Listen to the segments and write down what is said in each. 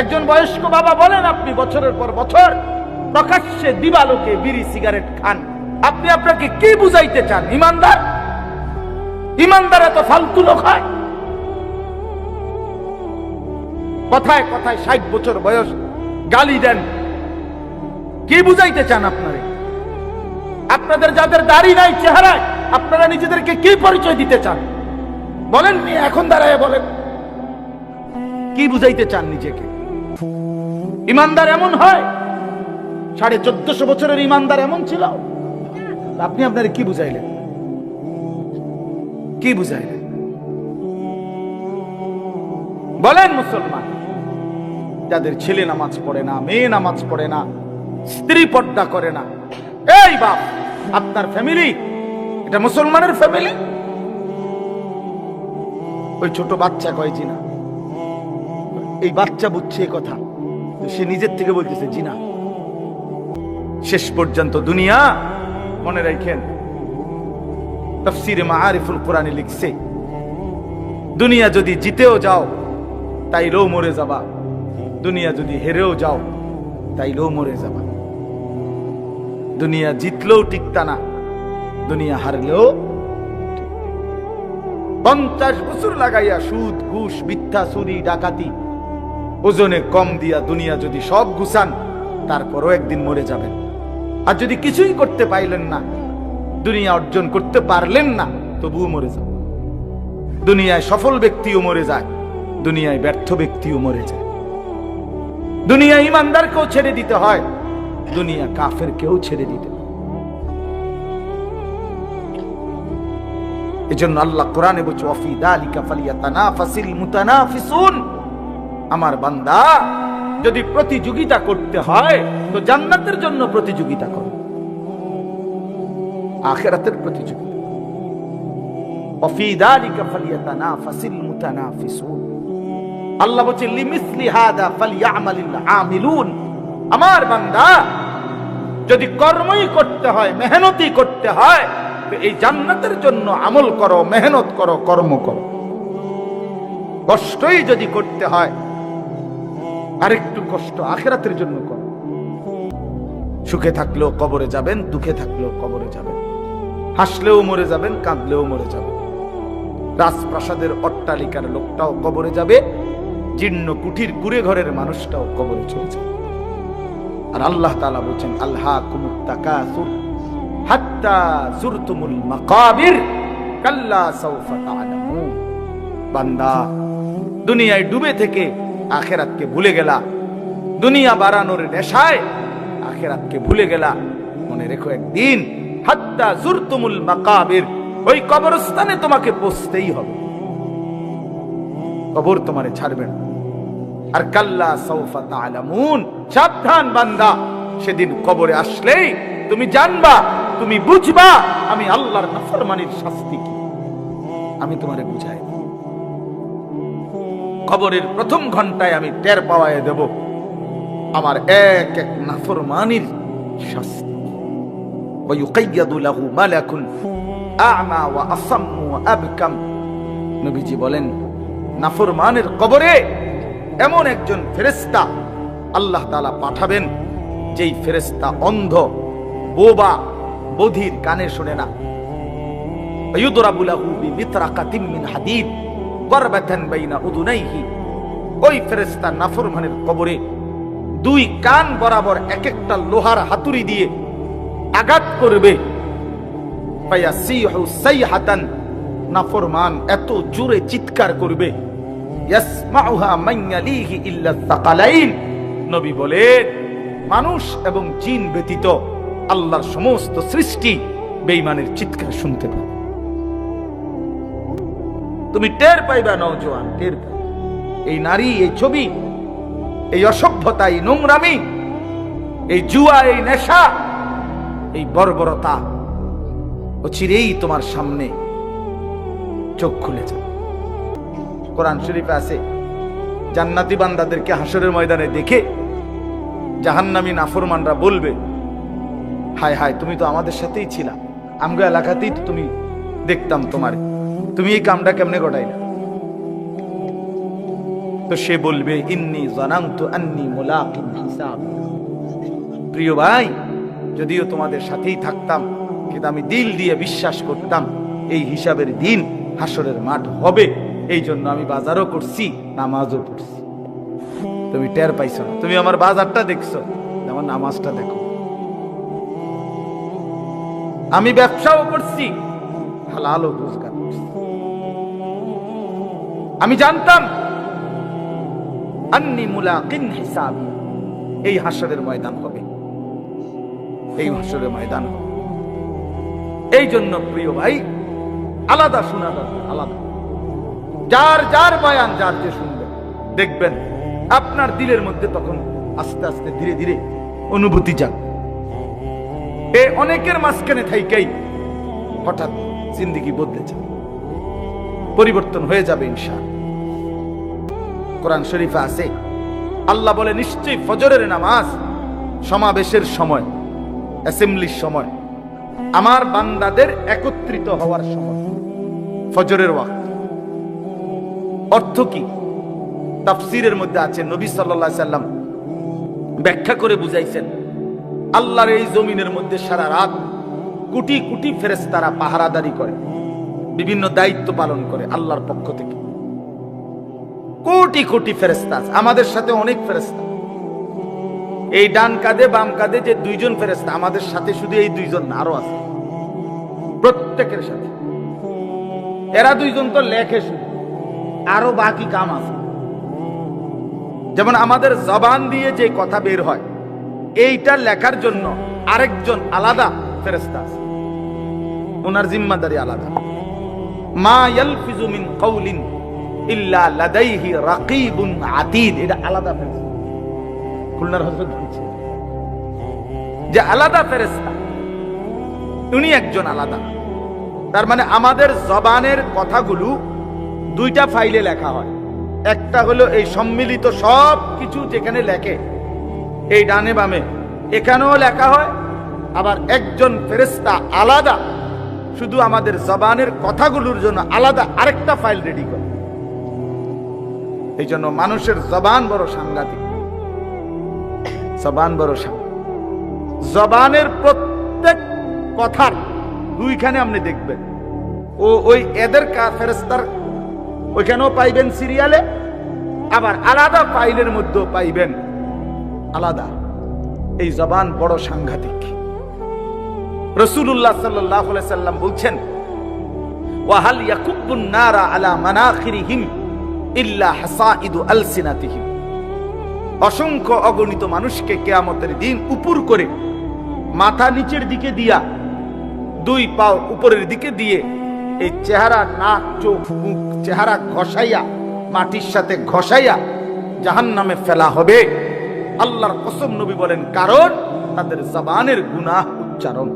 একজন বয়স্ক বাবা বলেন, আপনি বছরের পর বছর প্রকাশ্যে দিবালোকে বিড়ি সিগারেট খান। আপনি আপনাকে কি বুঝাইতে চান, ইমানদার? ইমানদার এত ফালতু লোক হয়? কথায় কথায় ষাট বছর বয়স, গালি দেন। কি বুঝাইতে চান আপনারে? আপনাদের যাদের দাড়ি নাই, চেহারায়, আপনারা নিজেদেরকে কি পরিচয় দিতে চান? বলেন এখন দাঁড়ায় বলেন। কি বুঝাইতে চান নিজেকে? ইমানদার এমন হয়? সাড়ে চোদ্দশো বছরের ইমানদার এমন ছিল? আপনি আপনার কি বুঝাইলেন? কি বুঝাইলেন? বলেন মুসলমান, যাদের ছেলে নামাজ পড়ে না, মেয়ে নামাজ পড়ে না, স্ত্রী পর্দা করে না, এই বাপ, আপনার ফ্যামিলি এটা মুসলমানের ফ্যামিলি ওই ছোট বাচ্চা কয় জিনা? এই বাচ্চা বুঝছে কথা। সে নিজের থেকে বলতেছে জিনা শেষ পর্যন্ত দুনিয়া মনে রাখেন, তফসিরে মাআরিফুল কোরআনে লিখছে, দুনিয়া যদি জিতেও যাও, তাইলেও মরে যাবা। দুনিয়া যদি হেরেও যাও, তাইলেও মরে যাবা। দুনিয়া জিতলেও টিকতা না, দুনিয়া হারলেও পঞ্চাশ বছর লাগাইয়া সুদ, ঘুষ, মিথ্যা, চুরি, ডাকাতি ওজনে কম দিয়া দুনিয়া যদি সব গুছান, তারপরও একদিন মরে যাবেন। আর যদি কিছুই করতে পাইলেন না, দুনিয়া অর্জন করতে পারলেন না, তবুও মরে যাবেন দুনিয়ায় সফল ব্যক্তিও মরে যায়, দুনিয়ায় ব্যর্থ ব্যক্তিও মরে যায়। দুনিয়া ইমানদারকেও ছেড়ে দিতে হয়, দুনিয়া কাফের কেউ ছেড়ে দিতে। এজন্য আল্লাহ কোরআনে বলছে ওয়াফি দালিকা ফালিয়াতানাফাসিল মুতানাফিসুন। আমার বান্দা, যদি প্রতিযোগিতা করতে হয়, তো জান্নাতের জন্য প্রতিযোগিতা করো। আখেরাতের প্রতিযোগিতা আল্লাহ বলছে লিমিসলি হাদা ফালিয়ামালিল আমিলুন। আমার বান্দা, যদি কর্মই করতে হয়, মেহনতি করতে হয়, তো এই জান্নাতের জন্য আমল করো, মেহনত করো, কর্ম করো। কষ্টই যদি করতে হয় আরেকটু কষ্ট আখেরাতের জন্য করো। সুখে থাকলেও কবরে যাবেন, দুঃখে থাকলেও কবরে যাবেন। হাসলেও মরে যাবেন, কাঁদলেও মরে যাবেন। রাজপ্রাসাদের অট্টালিকার লোকটাও কবরে যাবে, জীর্ণ কুঠির কুড়ে ঘরের মানুষটাও কবরে চলে যাবে। আর আল্লাহ তাআলা বলছেন আল্লাহ কুমুত্তাকাসুর হাত্তা জুরতুমুল মাকাবির, কাল্লা সাউফা তা'লামুন বান্দা, দুনিয়ায় ডুবে থেকে আখেরাতকে ভুলে গেলা। দুনিয়া বাড়ানোর নেশায় আখেরাতকে ভুলে গেলা। মনে রেখো একদিন, হাত্তা জুরতুমুল মাকাবির, ওই কবরস্থানে তোমাকে পৌঁছতেই হবে। কবর তোমারে ছাড়বে না। আর কাল্লা সৌফা তালামুন সাবধান বান্দা, সেদিন কবরে আসলেই তুমি জানবা, তুমি বুঝবা, আমি আল্লাহর নাফরমানির শাস্তি কি। আমি তোমারে বুঝাই দেব। কবরের প্রথম ঘন্টায় আমি টের পাওয়ায় দেব আমার এক এক নাফরমানির শাস্তি ويقيض له ملك أعمى وأصم وأبكم নবীজি বলেন নাফরমানের কবরে এমন একজন ফেরেস্তা আল্লাহ তালা পাঠাবেন যেই ফেরেস্তা অন্ধ বোবা বধির কানে শোনে না ইউদরাবু লাহু বিমিতরাকাতিম মিন হাদিদ কবরে দুই কান বরাবর এক একটা লোহার হাতুড়ি দিয়ে আঘাত করবে। নাফরমান এত জোরে চিৎকার করবে। নবী বলে মানুষ এবং জিন ব্যতীত আল্লাহর সমস্ত সৃষ্টি বেঈমানের চিৎকার শুনতে পাবে। তুমি টের পাইবা, নওজোয়ান, টের এই নারী, এই ছবি, এই অসভ্যতা, এই নোংরামি, এই জুয়া, এই নেশা, এই বর্বরতা, অচিরেই তোমার সামনে চোখ খুলে যাবে। কোরআন শরীফে আছে, জান্নাতি বান্দাদেরকে হাসরের ময়দানে দেখে জাহান্নামী নাফরমানরা বলবে, হায় হায়, তুমি তো আমাদের সাথেই ছিলা, আমগো এলাকাতেই তো তুমি দেখতাম তোমার। তুমি এই কামটা কেমনে ঘটাইলা? তো সে বলবে, ইন্নি জানান্তু আন্নি মুলাকিন হিসাব। প্রিয় ভাই, যদিও তোমাদের সাথেই থাকতাম, কিন্তু আমি দিল দিয়ে বিশ্বাস করতাম, এই হিসাবের দিন হাসরের মাঠ হবে। এই জন্য আমি বাজারও করছি, নামাজও পড়ছি। তুমি টের পাইছো না। তুমি আমার বাজারটা দেখছ, আমার নামাজটা দেখো। আমি ব্যবসাও করছি, হালালও রোজগার। আমি জানতাম, আন্নি মুলাকিন হিসাব, এই হাসরের ময়দান হবে। এই হাসরের ময়দান হবে। এই জন্য প্রিয় ভাই, আলাদা শোনা দরকার, আলাদা। যার যার বয়ান, যার যে শুনবে দেখবেন, আপনার দিলের মধ্যে তখন আস্তে আস্তে ধীরে ধীরে অনুভূতি যাক এ অনেকের মাঝখানে থাইকেই হঠাৎ জিন্দিগি বদলে যাবে। পরিবর্তন হয়ে যাবে ইনশা কোরআন শরীফে আছে, আল্লাহ বলে, নিশ্চয়ই ফজরের নামাজ সমাবেশের সময়, অ্যাসেম্বলির সময়, আমার বান্দাদের একত্রিত হওয়ার সময়, ফজরের ওয়াক্ত। অর্থ কি? তাফসিরের মধ্যে আছে, নবী সাল্লাল্লাহু সাল্লাম ব্যাখ্যা করে বুঝাইছেন, আল্লাহর এই জমিনের মধ্যে সারা রাত কোটি কোটি ফেরেশতারা পাহারাদারি করে। বিভিন্ন দায়িত্ব পালন করে আল্লাহর পক্ষ থেকে। কোটি কোটি ফেরেস্তা আমাদের সাথে অনেক ফেরেস্তা এই ডান কাঁধে, বাম কাঁধে যে দুইজন ফেরেস্তা আমাদের সাথে শুধু এই দুইজন না, আরও আছে। প্রত্যেকের সাথে। এরা দুইজন তো লেখে শুধু। আরও বাকি কাম আছে। যেমন আমাদের জবান দিয়ে যে কথা বের হয়, এইটা লেখার জন্য আরেকজন আলাদা ফেরেস্তা আছে। ওনার জিম্মাদারি আলাদা। তার মানে আমাদের জবানের কথাগুলো দুইটা ফাইলে লেখা হয়। একটা হলো এই সম্মিলিত সব কিছু যেখানে লেখে, এই ডানে বামে। এখানেও লেখা হয়, আবার একজন ফেরেশতা আলাদা। শুধু আমাদের জবানের কথাগুলোর জন্য আলাদা আরেকটা ফাইল রেডি করে। এই জন্য মানুষের জবান বড় সাংঘাতিক। জবান বড় জবানের প্রত্যেক কথার দুইখানে আপনি দেখবেন। ও ওই এদের ফেরেস্তার ওইখানেও পাইবেন সিরিয়ালে, আবার আলাদা ফাইলের মধ্যেও পাইবেন। আলাদা। এই জবান বড় সাংঘাতিক। রসুল্লাহ সাল্লাহ সাল্লাম বলছেন, ওয়াহাল ইয়াকুব্বুন নারা আলা মানাখিরিহিম ইল্লা হাসাইদু আলসিনাতিহিম? অসংখ্য অগণিত মানুষকে কেয়ামতের দিন উপর করে মাথা নিচের দিকে দিয়া, দুই পাও উপরের দিকে দিয়ে এই চেহারা, নাক, চোখ, মুখ, চেহারা ঘষাইয়া, মাটির সাথে ঘষাইয়া জাহান নামে ফেলা হবে। আল্লাহর কসম নবী বলেন, কারণ তাদের জবানের গুনাহ উচ্চারণ।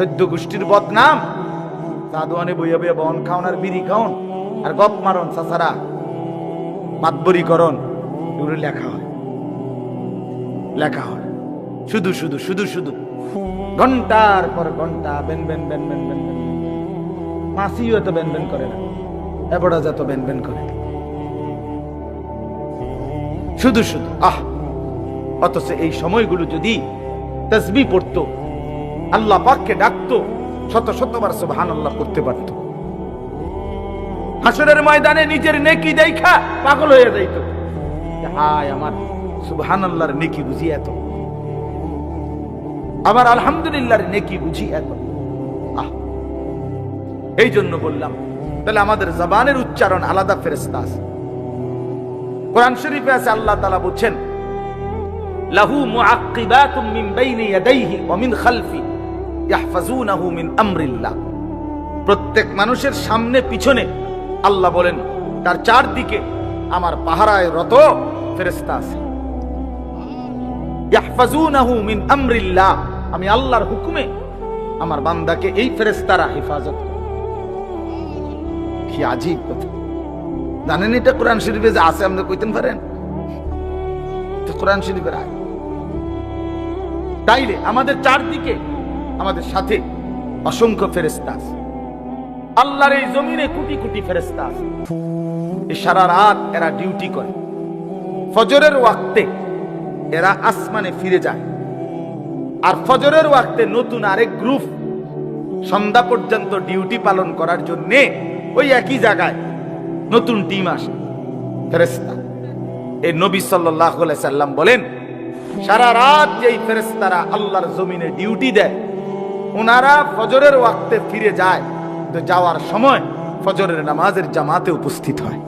চোদ্দ গোষ্ঠীর বদনাম। সাদুয়ানে বইয়া বইয়া বন খাওন আর বিড়ি খাওন আর গপ মারন চাচারা মাতবরি করন এগুলো লেখা হয়। লেখা হয়। শুধু শুধু শুধু শুধু। ঘণ্টার পর ঘণ্টা বেন বেন বেন বেন বেন বেন। মাসিও তো বেন বেন করে না। এবড়া যত বেন বেন করে। শুধু শুধু, আহ! অথচ এই সময়গুলো যদি তসবি পড়তো আল্লাহ পাককে ডাকতো, শত শতবার সুবহান আল্লাহ করতে পারত। হাসরের ময়দানে নিজের নেকি দেখা পাগল হয়ে যাইত। আমার সুবহান আল্লাহর নেকি বুঝি এত। আলহামদুলিল্লাহর নেকি বুঝি এত। এই জন্য বললাম, তাহলে আমাদের জবানের উচ্চারণ আলাদা ফেরেস্তা আছে। কোরআন শরীফে আছে, আল্লাহ তাআলা বলছেন, লাহু মুআক্কিবাতুম মিন বাইনি ইয়াদাইহি ওয়া মিন খালফি। প্রত্যেক মানুষের সামনে পিছনে আল্লাহ বলেন, তার চারদিকে আমার পাহারায় রত ফেরেশতা আছে। আমি আল্লাহর হুকুমে আমার বান্দাকে এই ফেরেশতারা হেফাজত কি আজীব কথা। জানেন এটা কোরআন শরীফে যে আছে, আপনি কইতেন পারেন? কোরআন শরীফের আয় তাইলে আমাদের চারদিকে আমাদের সাথে অসংখ্য ফেরেস্তা আছে। আল্লাহর এই জমিনে কোটি কোটি ফেরেস্তা আছে। সারা রাত এরা ডিউটি করে। ফজরের ওয়াক্তে এরা আসমানে ফিরে যায়। আর ফজরের ওয়াক্তে নতুন আরেক গ্রুপ সন্ধ্যা পর্যন্ত ডিউটি পালন করার জন্য ওই একই জায়গায় নতুন টিম আসে। ফেরেস্তা এই নবী সাল্লাহ সাল্লাম বলেন, সারা রাত যেই ফেরেস্তারা আল্লাহর জমিনে ডিউটি দেয় ওনারা ফজরের ওয়াক্তে ফিরে যায়। তো যাওয়ার সময় ফজরের নামাজের জামাতে উপস্থিত হয়।